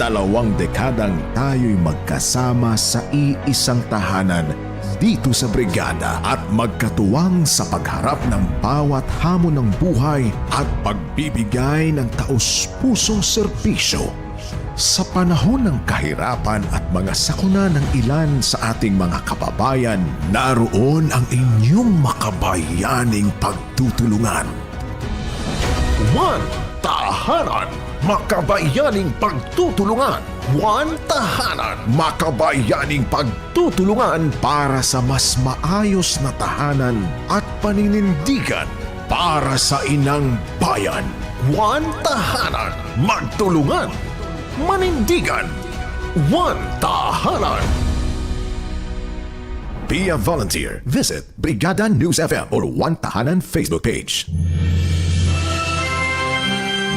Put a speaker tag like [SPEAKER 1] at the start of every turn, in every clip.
[SPEAKER 1] Dalawang dekadang tayo'y magkasama sa iisang tahanan dito sa brigada at magkatuwang sa pagharap ng bawat hamon ng buhay at pagbibigay ng taus-pusong serbisyo. Sa panahon ng kahirapan at mga sakuna ng ilan sa ating mga kababayan, naroon ang inyong makabayaning pagtutulungan. One Tahanan Makabayaning Pagtutulungan One Tahanan Makabayaning Pagtutulungan para sa mas maayos na tahanan at paninindigan para sa inang bayan. One Tahanan Magtulungan Manindigan One Tahanan Be a volunteer. Visit Brigada News FM or One Tahanan Facebook page.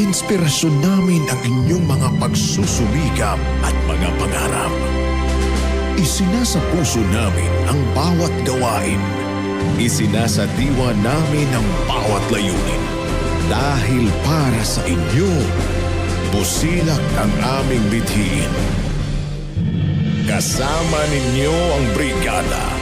[SPEAKER 1] inspirasyon namin ang inyong mga pagsusumikap at mga pangarap. Isinasa puso namin ang bawat gawain. Isinasa diwa namin ang bawat layunin. Dahil para sa inyo, busilak ang aming bithiin. Kasama ninyo ang brigada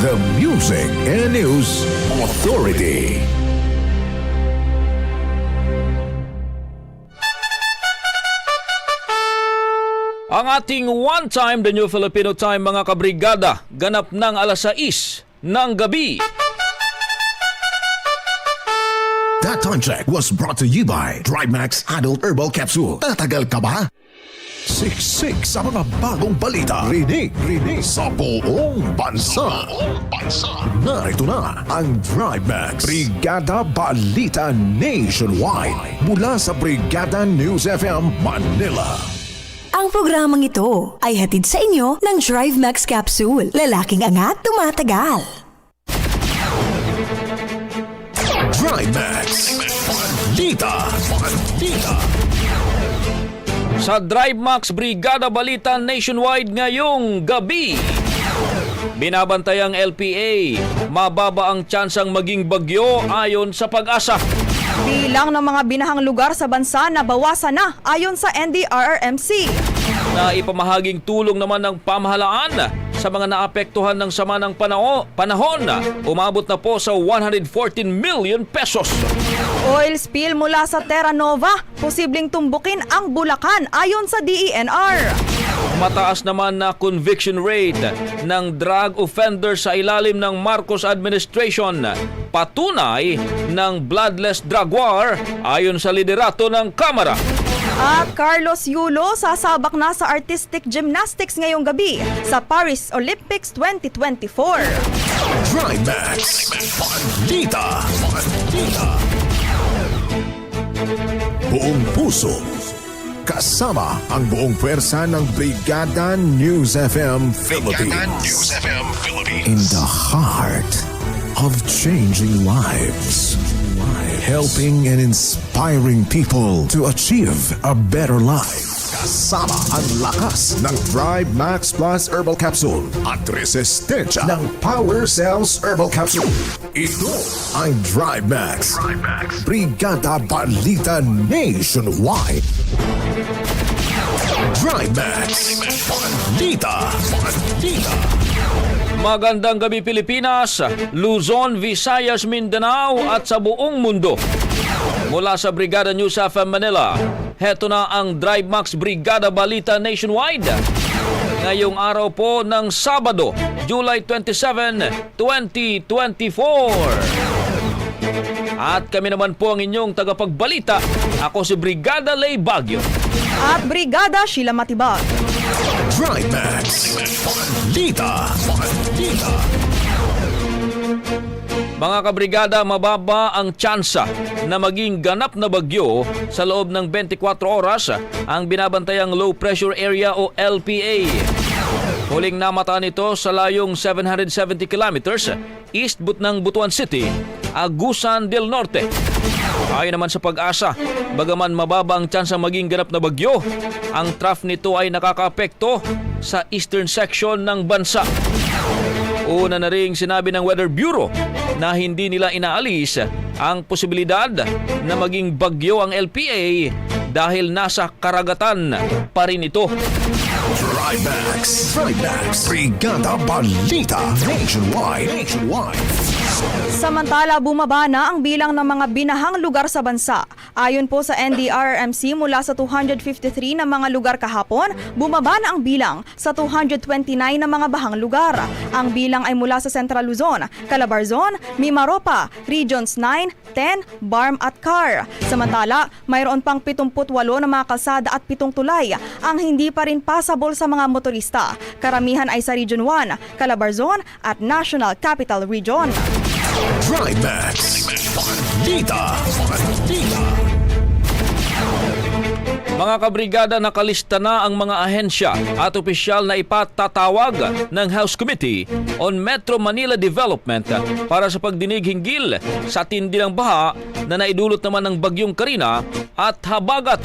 [SPEAKER 1] The Music and News Authority.
[SPEAKER 2] Ang ating one time the New Filipino Time mga kabrigada ganap ng alas 6 ng gabi.
[SPEAKER 1] That time check was brought to you by Trimax Adult Herbal Capsule. Tatagal ka ba? Siksik sa mga bagong balita. Rinig, rinig sa buong bansa. bansa. Narito na ang Trimax Brigada Balita Nationwide mula sa Brigada News FM Manila.
[SPEAKER 3] Ang programang ito ay hatid sa inyo ng Drive Max Capsule. Lalaking angat, tumatagal.
[SPEAKER 1] Trimax Balita. Balita.
[SPEAKER 2] Sa Drive Max Brigada Balita Nationwide ngayong gabi. Binabantay ang LPA. Mababa ang tsansang maging bagyo ayon sa pag-asa.
[SPEAKER 4] Bilang ng mga binahang lugar sa bansa na bawasan na ayon sa NDRRMC.
[SPEAKER 2] na ipamahaging tulong naman ng pamahalaan sa mga naapektuhan ng sama ng panao, panahon. Umabot na po sa 114 million pesos.
[SPEAKER 4] Oil spill mula sa Terra Nova, posibleng tumbukin ang Bulacan ayon sa DENR.
[SPEAKER 2] Mataas naman na conviction rate ng drug offender sa ilalim ng Marcos administration. Patunay ng bloodless drug war ayon sa liderato ng Kamara.
[SPEAKER 4] At Carlos Yulo sasabak na sa artistic gymnastics ngayong gabi sa Paris Olympics 2024.
[SPEAKER 1] Trimax Balita. Balita. Buong puso. Kasama ang buong pwersa ng Brigada News FM Philippines.
[SPEAKER 5] FM Philippines.
[SPEAKER 1] In the heart of changing lives. Helping and inspiring people to achieve a better life. Kasama ang lakas ng Thrive Max Plus Herbal Capsule at resistensya ng Power Cells Herbal Capsule. Ito ang Thrive Max. Brigada Balita Nationwide. Thrive Max. Balita. Balita.
[SPEAKER 2] Magandang gabi Pilipinas, Luzon, Visayas, Mindanao at sa buong mundo. Mula sa Brigada News FM Manila, heto na ang Drive Max Brigada Balita Nationwide. ngayong araw po ng Sabado, July 27, 2024. At kami naman po ang inyong tagapagbalita. Ako si Brigada Lay Bagyo.
[SPEAKER 4] At Brigada Sheila Matibag.
[SPEAKER 5] Trimax. Balita. Balita.
[SPEAKER 2] Mga kabrigada, mababa ang tsansa na maging ganap na bagyo sa loob ng 24 oras ang binabantayang low pressure area o LPA. Huling namataan ito sa layong 770 kilometers east but ng Butuan City, Agusan del Norte. Ayon naman sa pag-asa, bagaman mababa ang tsansa maging ganap na bagyo, ang trough nito ay nakakaapekto sa eastern section ng bansa. Una na ring sinabi ng Weather Bureau na hindi nila inaalis ang posibilidad na maging bagyo ang LPA dahil nasa karagatan pa rin ito.
[SPEAKER 5] Trimax. Trimax. Brigada Balita. Nationwide. Nationwide.
[SPEAKER 4] Samantala, bumaba na ang bilang ng mga binahang lugar sa bansa. Ayon po sa NDRRMC, mula sa 253 na mga lugar kahapon, bumaba na ang bilang sa 229 na mga bahang lugar. Ang bilang ay mula sa Central Luzon, Calabarzon, Mimaropa, Regions 9, 10, Barm at Car. Samantala, mayroon pang 78 na mga kalsada at pitong tulay ang hindi pa rin passable sa mga motorista. Karamihan ay sa Region 1, Calabarzon at National Capital Region.
[SPEAKER 5] Trimax. Balita. Balita.
[SPEAKER 2] Mga kabrigada nakalista na ang mga ahensya at opisyal na ipatatawag ng House Committee on Metro Manila Development para sa pagdinig hinggil sa tindi ng baha na naidulot naman ng bagyong Karina at Habagat.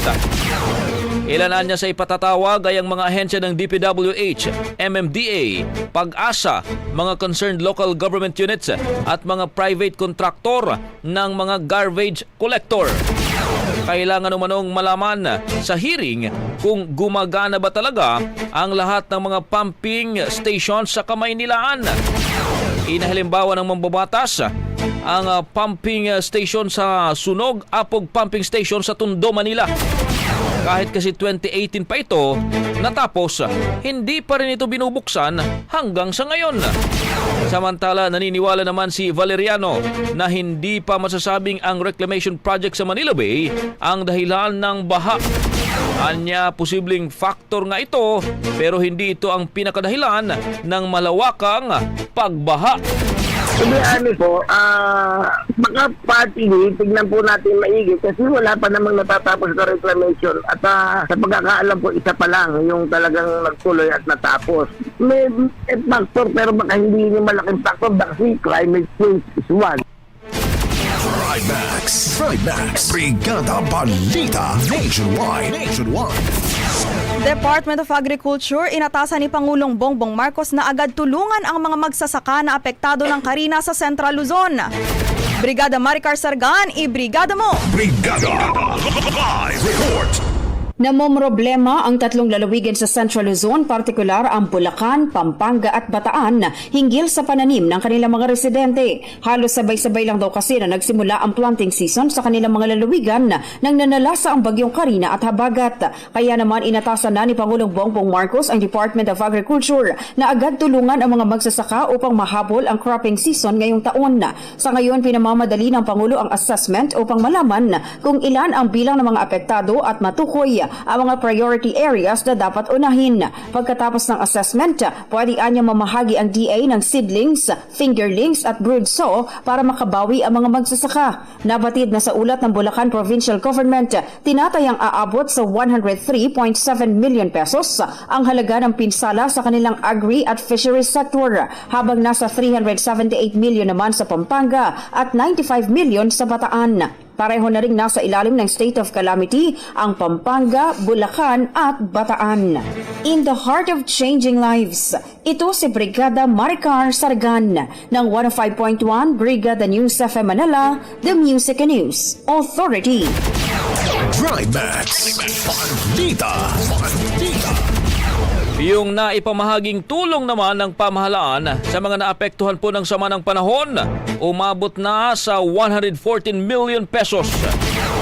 [SPEAKER 2] Ilanan niya sa ipatatawag ay ang mga ahensya ng DPWH, MMDA, Pag-asa, mga concerned local government units at mga private contractor ng mga garbage collector. Kailangan umanong malaman sa hearing kung gumagana ba talaga ang lahat ng mga pumping stations sa Kamaynilaan. Inahalimbawa ng mambabatas ang pumping station sa Sunog, Apog Pumping Station sa Tondo, Manila. Kahit kasi 2018 pa ito, natapos, hindi pa rin ito binubuksan hanggang sa ngayon. Samantala, naniniwala naman si Valeriano na hindi pa masasabing ang reclamation project sa Manila Bay ang dahilan ng baha. Anya, posibleng factor nga ito pero hindi ito ang pinakadahilan ng malawakang pagbaha.
[SPEAKER 6] To be honest po, ah, baka patili, tignan po natin maigi kasi wala pa namang natatapos sa reclamation at ah, sa pagkakaalam po, isa pa lang yung talagang nagtuloy at natapos. May eh, factor pero baka hindi yung malaking factor kasi climate change is one.
[SPEAKER 5] Trimax. Trimax. Brigada Balita. Nationwide. Nationwide.
[SPEAKER 4] Department of Agriculture, inatasan ni Pangulong Bongbong Marcos na agad tulungan ang mga magsasaka na apektado ng karina sa Central Luzon. Brigada Maricar Sargan, i-brigada mo!
[SPEAKER 5] Brigada. Live report.
[SPEAKER 7] Namomroblema ang tatlong lalawigan sa Central Luzon, partikular ang Bulacan, Pampanga at Bataan, hinggil sa pananim ng kanilang mga residente. Halos sabay-sabay lang daw kasi na nagsimula ang planting season sa kanilang mga lalawigan nang nanalasa ang bagyong Karina at Habagat. Kaya naman inatasan na ni Pangulong Bongbong Marcos ang Department of Agriculture na agad tulungan ang mga magsasaka upang mahabol ang cropping season ngayong taon. Sa ngayon, pinamamadali ng Pangulo ang assessment upang malaman kung ilan ang bilang ng mga apektado at matukoy ang mga priority areas na dapat unahin. Pagkatapos ng assessment, pwede anya mamahagi ang DA ng seedlings, fingerlings at brood sow para makabawi ang mga magsasaka. Nabatid na sa ulat ng Bulacan Provincial Government, tinatayang aabot sa 103.7 million pesos ang halaga ng pinsala sa kanilang agri at fisheries sector, habang nasa 378 million naman sa Pampanga at 95 million sa Bataan. Pareho na rin nasa ilalim ng state of calamity ang Pampanga, Bulacan at Bataan. In the heart of changing lives, ito si Brigada Maricar Sargan ng 105.1 Brigada News FM Manila, The Music and News Authority.
[SPEAKER 5] Trimax. Balita. Balita.
[SPEAKER 2] Yung naipamahaging tulong naman ng pamahalaan sa mga naapektuhan po ng sama ng panahon, umabot na sa 114 million pesos.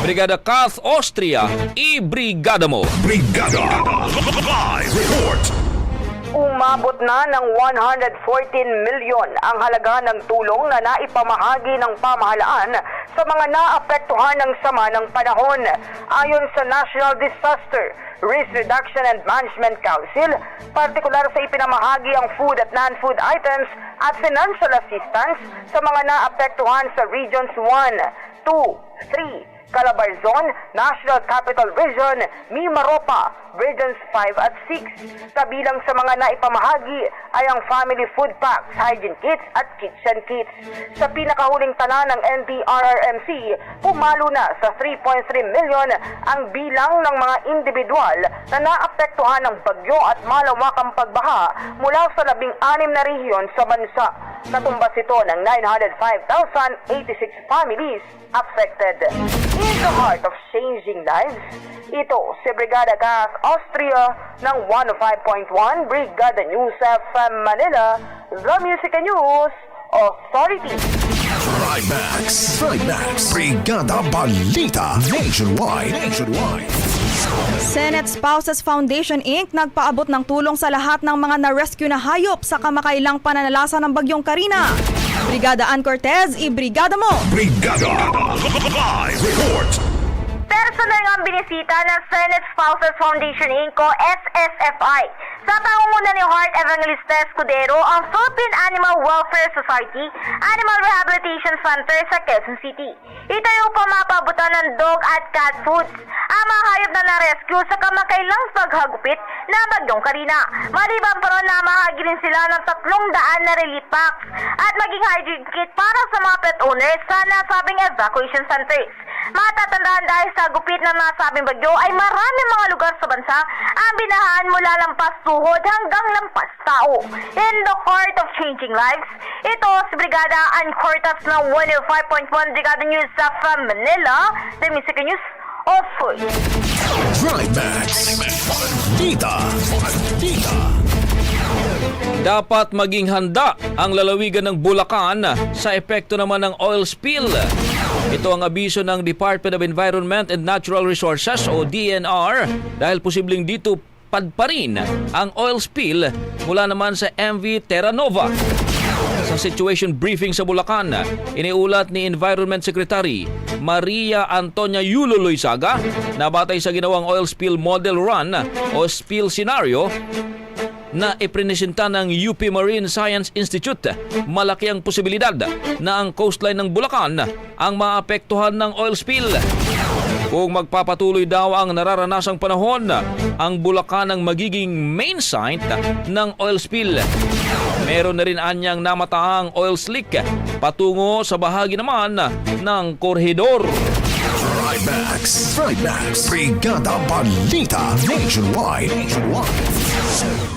[SPEAKER 2] Brigada Kath Austria, i-brigada mo!
[SPEAKER 5] Brigada. Live report.
[SPEAKER 8] Umabot na ng 114 milyon ang halaga ng tulong na naipamahagi ng pamahalaan sa mga naapektuhan ng sama ng panahon. Ayon sa National Disaster Risk Reduction and Management Council, partikular sa ipinamahagi ang food at non-food items at financial assistance sa mga naapektuhan sa Regions 1, 2, 3, Calabarzon, National Capital Region, Mimaropa, Regions 5 at 6. Kabilang sa mga naipamahagi ay ang family food packs, hygiene kits at kitchen kits. Sa pinakahuling tala ng NDRRMC, pumalo na sa 3.3 milyon ang bilang ng mga individual na naapektuhan ng bagyo at malawakang pagbaha mula sa labing anim na rehiyon sa bansa. Natumbas ito ng 905,086 families affected. In the heart of changing lives, ito si Brigada Gas Austria ng 105.1 Brigada News FM Manila, The Music and News Authority.
[SPEAKER 1] Trimax. Trimax. Brigada Balita. Nationwide. Nationwide.
[SPEAKER 4] Senate Spouses Foundation Inc. nagpaabot ng tulong sa lahat ng mga na-rescue na hayop sa kamakailang pananalasa ng Bagyong Karina. Brigada Ann Cortez, i-brigada mo!
[SPEAKER 5] Brigada Live Report
[SPEAKER 8] Personal ang binisita ng Senate Spouses Foundation Inc. o SSFI. Sa pangunguna ni Heart Evangelista Escudero, ang Philippine Animal Welfare Society Animal Rehabilitation Center sa Quezon City. Ito yung pumapabutan ng dog at cat foods ang mga hayop na na-rescue sa kamakailang paghagupit na Bagyong Karina. Maliban pa ron na mahagi rin sila ng tatlong daan na relief packs at maging hygiene kit para sa mga pet owners sa nasabing evacuation centers. Matatandaan dahil sa gupit ng nasabing bagyo ay marami mga lugar sa bansa ang binahaan mula lampas tuhod hanggang lampas tao. In the heart of changing lives, ito si Brigada Ann Cortas ng 105.1 Brigada News sa from Manila, the Music News of Food.
[SPEAKER 1] Trimax. Balita. Balita.
[SPEAKER 2] Dapat maging handa ang lalawigan ng Bulacan sa epekto naman ng oil spill. Ito ang abiso ng Department of Environment and Natural Resources o DNR dahil posibleng dito padparin ang oil spill mula naman sa MV Terra Nova. Sa situation briefing sa Bulacan, iniulat ni Environment Secretary Maria Antonia Yulo Loizaga na batay sa ginawang oil spill model run o spill scenario na iprenesenta ng UP Marine Science Institute, malaki ang posibilidad na ang coastline ng Bulacan ang maapektuhan ng oil spill. Kung magpapatuloy daw ang nararanasang panahon, ang Bulacan ang magiging main site ng oil spill. Meron na rin anyang namataang oil slick patungo sa bahagi naman ng korhidor.
[SPEAKER 1] Trimax. Trimax. Brigada Balita. Nationwide. Nationwide.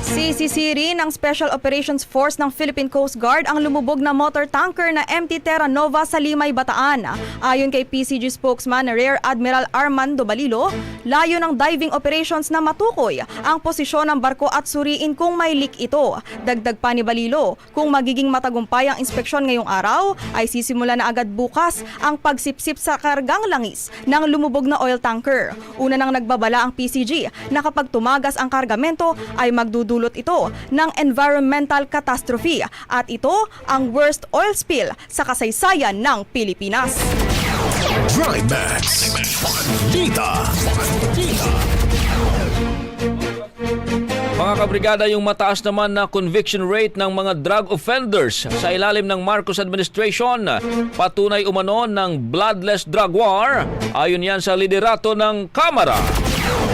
[SPEAKER 4] CCC ng Special Operations Force ng Philippine Coast Guard ang lumubog na motor tanker na MT Terra Nova sa Limay, Bataan. Ayon kay PCG spokesman Rear Admiral Armando Balilo, layo ng diving operations na matukoy ang posisyon ng barko at suriin kung may leak ito. Dagdag pa ni Balilo, kung magiging matagumpay ang inspeksyon ngayong araw, ay sisimula na agad bukas ang pagsipsip sa kargang langis ng lumubog na oil tanker. Una nang nagbabala ang PCG na kapag tumagas ang kargamento ay magdudulot ito ng environmental catastrophe at ito ang worst oil spill sa kasaysayan ng Pilipinas.
[SPEAKER 2] Mga kabrigada, yung mataas naman na conviction rate ng mga drug offenders sa ilalim ng Marcos administration, patunay umano ng bloodless drug war, ayon yan sa liderato ng Kamara.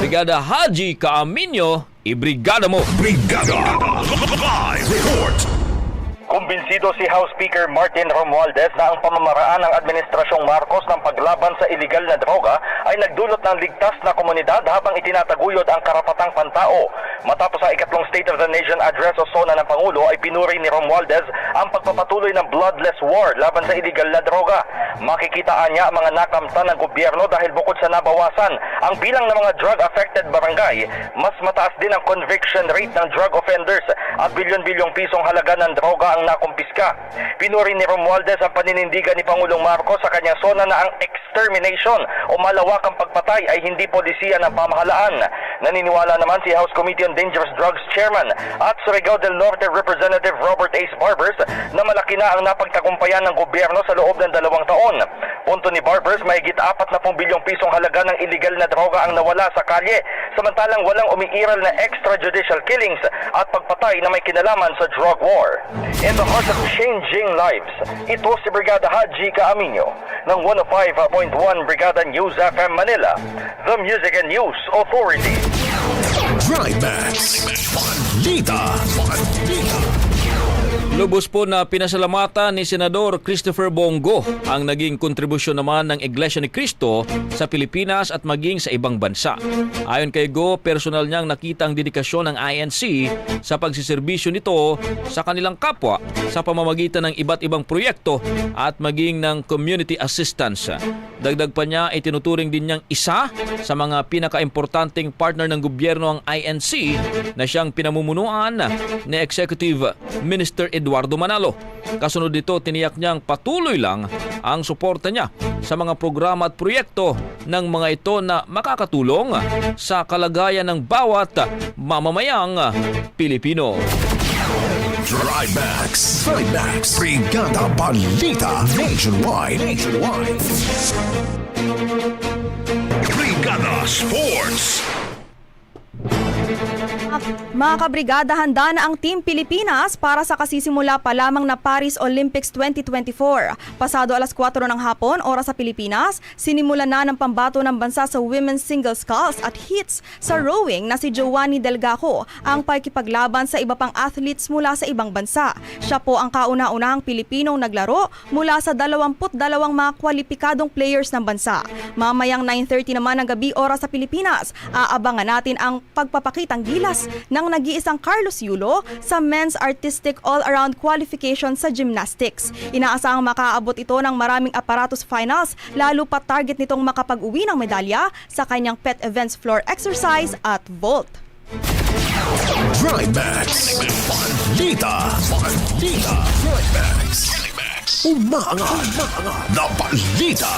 [SPEAKER 2] Brigada Haji Kaaminyo, ibrigada mo!
[SPEAKER 5] Brigada Live Report
[SPEAKER 9] Kumbinsido si House Speaker Martin Romualdez na ang pamamaraan ng Administrasyong Marcos ng paglaban sa iligal na droga ay nagdulot ng ligtas na komunidad habang itinataguyod ang karapatang pantao. Matapos ang ikatlong State of the Nation Address o SONA ng Pangulo ay pinuri ni Romualdez ang pagpapatuloy ng bloodless war laban sa iligal na droga. Makikitaan niya ang mga nakamtan ng gobyerno dahil bukod sa nabawasan ang bilang ng mga drug-affected barangay, mas mataas din ang conviction rate ng drug offenders at bilyon-bilyong pisong halaga ng droga ang nakumpiska. Pinuri ni Romualdez ang paninindigan ni Pangulong Marcos sa kanyang sona na ang extermination o malawakang pagpatay ay hindi polisiya ng pamahalaan. Naniniwala naman si House Committee on Dangerous Drugs Chairman at Surigao del Norte Representative Robert Ace Barbers na malaki na ang napagtagumpayan ng gobyerno sa loob ng dalawang taon. Punto ni Barbers, mahigit 40 bilyong pisong halaga ng illegal na droga ang nawala sa kalye, samantalang walang umiiral na extrajudicial killings at pagpatay na may kinalaman sa drug war. In the heart of changing lives, ito si Brigada Haji Kaaminyo ng 105.1 Brigada News FM Manila, the Music and News Authority.
[SPEAKER 1] Trimax. Balita. Balita.
[SPEAKER 2] Lubos po na pinasalamatan ni Senador Christopher Bongo ang naging kontribusyon naman ng Iglesia ni Cristo sa Pilipinas at maging sa ibang bansa. Ayon kay Go, personal niyang nakita ang dedikasyon ng INC sa pagsiservisyo nito sa kanilang kapwa sa pamamagitan ng iba't ibang proyekto at maging ng community assistance. Dagdag pa niya ay tinuturing din niyang isa sa mga pinakaimportanteng partner ng gobyerno ang INC na siyang pinamumunuan ni Executive Minister Eduardo Manalo. Kasunod dito, tiniyak niyang patuloy lang ang suporta niya sa mga programa at proyekto ng mga ito na makakatulong sa kalagayan ng bawat mamamayang Pilipino.
[SPEAKER 1] Trimax. Trimax. Brigada Balita. Nationwide. Nationwide.
[SPEAKER 5] Brigada Sports.
[SPEAKER 4] Mga kabrigada, handa na ang Team Pilipinas para sa kasisimula pa lamang na Paris Olympics 2024. Pasado alas 4 ng hapon, oras sa Pilipinas, sinimula na ng pambato ng bansa sa women's singles sculls at hits sa rowing na si Giovanni Delgaco ang pakikipaglaban sa iba pang athletes mula sa ibang bansa. Siya po ang kauna-unahang Pilipinong naglaro mula sa 22 mga kwalipikadong players ng bansa. Mamayang 9.30 naman ng gabi oras sa Pilipinas, aabangan natin ang pagpapakitang gilas ng nag-iisang Carlos Yulo sa men's artistic all-around qualification sa gymnastics. Inaasahang makaabot ito ng maraming aparatos finals, lalo pa target nitong makapag-uwi ng medalya sa kanyang pet events floor exercise at vault.
[SPEAKER 1] Trimax. Balita. Balita. Trimax. Umaangat. Umaangat. Na balita.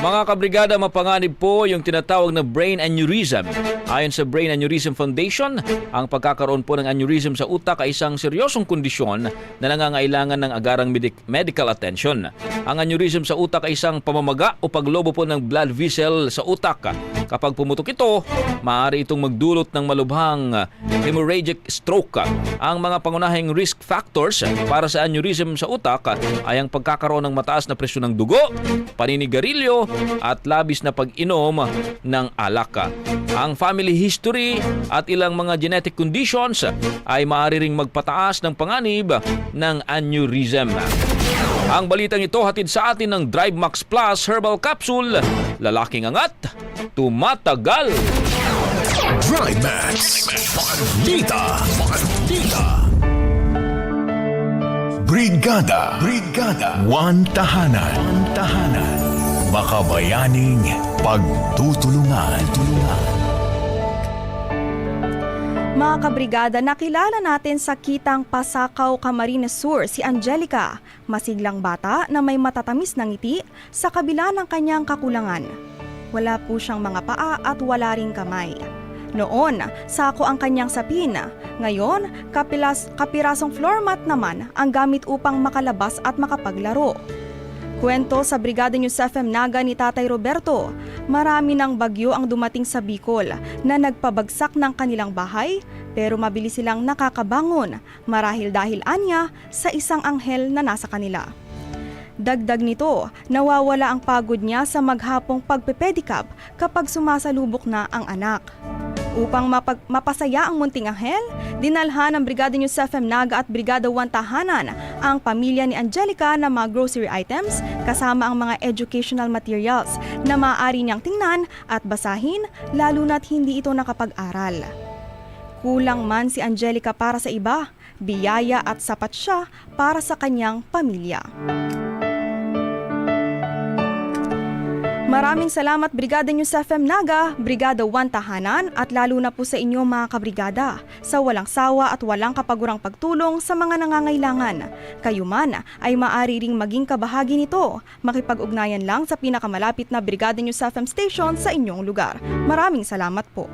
[SPEAKER 2] Mga kabrigada, mapanganib po yung tinatawag na brain aneurysm. Ayon sa Brain Aneurysm Foundation, ang pagkakaroon po ng aneurysm sa utak ay isang seryosong kondisyon na nangangailangan ng agarang medic- medical attention. Ang aneurysm sa utak ay isang pamamaga o paglobo po ng blood vessel sa utak. Kapag pumutok ito, maaari itong magdulot ng malubhang hemorrhagic stroke. Ang mga pangunahing risk factors para sa aneurysm sa utak ay ang pagkakaroon ng mataas na presyon ng dugo, paninigarilyo at labis na pag-inom ng alak. Ang family history at ilang mga genetic conditions ay maaari ring magpataas ng panganib ng aneurysm. Ang balitang ito hatid sa atin ng Drive Max Plus Herbal Capsule. Lalaking angat, tumatagal.
[SPEAKER 1] Trimax. Balita. Balita. Brigada. Brigada. One tahanan. One tahanan. Makabayaning pagtutulungan. Tulungan.
[SPEAKER 4] Mga kabrigada, nakilala natin sa Kitang Pasakaw, Camarines Sur si Angelica, masiglang bata na may matatamis na ngiti sa kabila ng kanyang kakulangan. Wala po siyang mga paa at wala ring kamay. Noon, sako ang kanyang sapin. Ngayon, kapilas, kapirasong floor mat naman ang gamit upang makalabas at makapaglaro. Kwento sa Brigada News FM Naga ni Tatay Roberto, marami ng bagyo ang dumating sa Bicol na nagpabagsak ng kanilang bahay pero mabilis silang nakakabangon marahil dahil anya sa isang anghel na nasa kanila. Dagdag nito, nawawala ang pagod niya sa maghapong pagpepedicab kapag sumasalubok na ang anak. Upang mapag- mapasaya ang munting anghel, dinalhan ng Brigada News FM Naga at Brigada 1 Tahanan ang pamilya ni Angelica ng mga grocery items kasama ang mga educational materials na maaari niyang tingnan at basahin lalo na't hindi ito nakapag-aral. Kulang man si Angelica para sa iba, biyaya at sapat siya para sa kanyang pamilya. Maraming salamat Brigada News FM Naga, Brigada 1 Tahanan at lalo na po sa inyo mga kabrigada sa walang sawa at walang kapagurang pagtulong sa mga nangangailangan. Kayo man ay maaari ring maging kabahagi nito. Makipag-ugnayan lang sa pinakamalapit na Brigada News FM station sa inyong lugar. Maraming salamat po.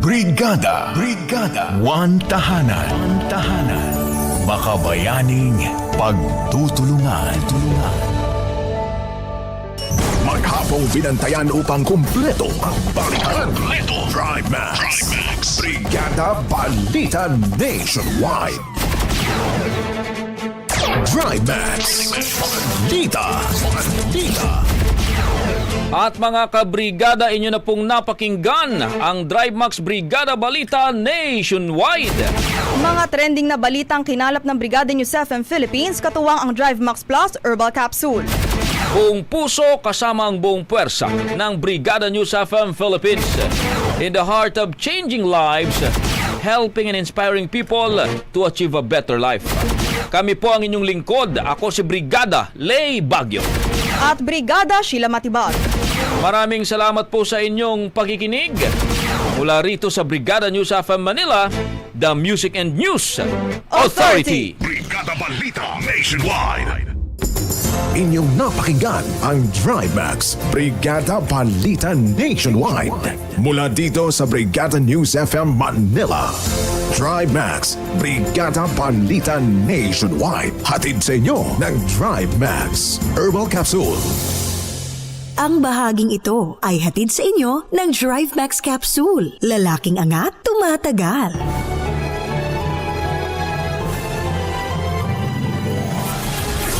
[SPEAKER 1] Brigada, Brigada, One Tahanan, One Tahanan. Makabayaning pagtutulungan. Tulungan. Maghapong binantayan upang kumpleto ang balikan. Kumpleto. Drive Max. Brigada Balita Nationwide. Drive Max. Balita. Balita.
[SPEAKER 2] At mga kabrigada, inyo na pong napakinggan ang Drive Max Brigada Balita Nationwide.
[SPEAKER 4] Mga trending na balitang kinalap ng Brigada News FM Philippines katuwang ang Drive Max Plus Herbal Capsule.
[SPEAKER 2] Buong puso kasama ang buong puwersa ng Brigada News FM Philippines. In the heart of changing lives, helping and inspiring people to achieve a better life. Kami po ang inyong lingkod. Ako si Brigada Lay Bagyo.
[SPEAKER 4] At Brigada Sheila Matibag.
[SPEAKER 2] Maraming salamat po sa inyong pakikinig. Mula rito sa Brigada News FM Manila, the Music and News Authority.
[SPEAKER 5] Brigada Balita Nationwide.
[SPEAKER 1] Inyong napakinggan ang Drive Max Brigada Balita Nationwide mula dito sa Brigada News FM Manila. Drive Max Brigada Balita Nationwide hatid sa inyo ng Drive Max Herbal Capsule.
[SPEAKER 3] Ang bahaging ito ay hatid sa inyo ng Drive Max Capsule. Lalaking angat, tumatagal.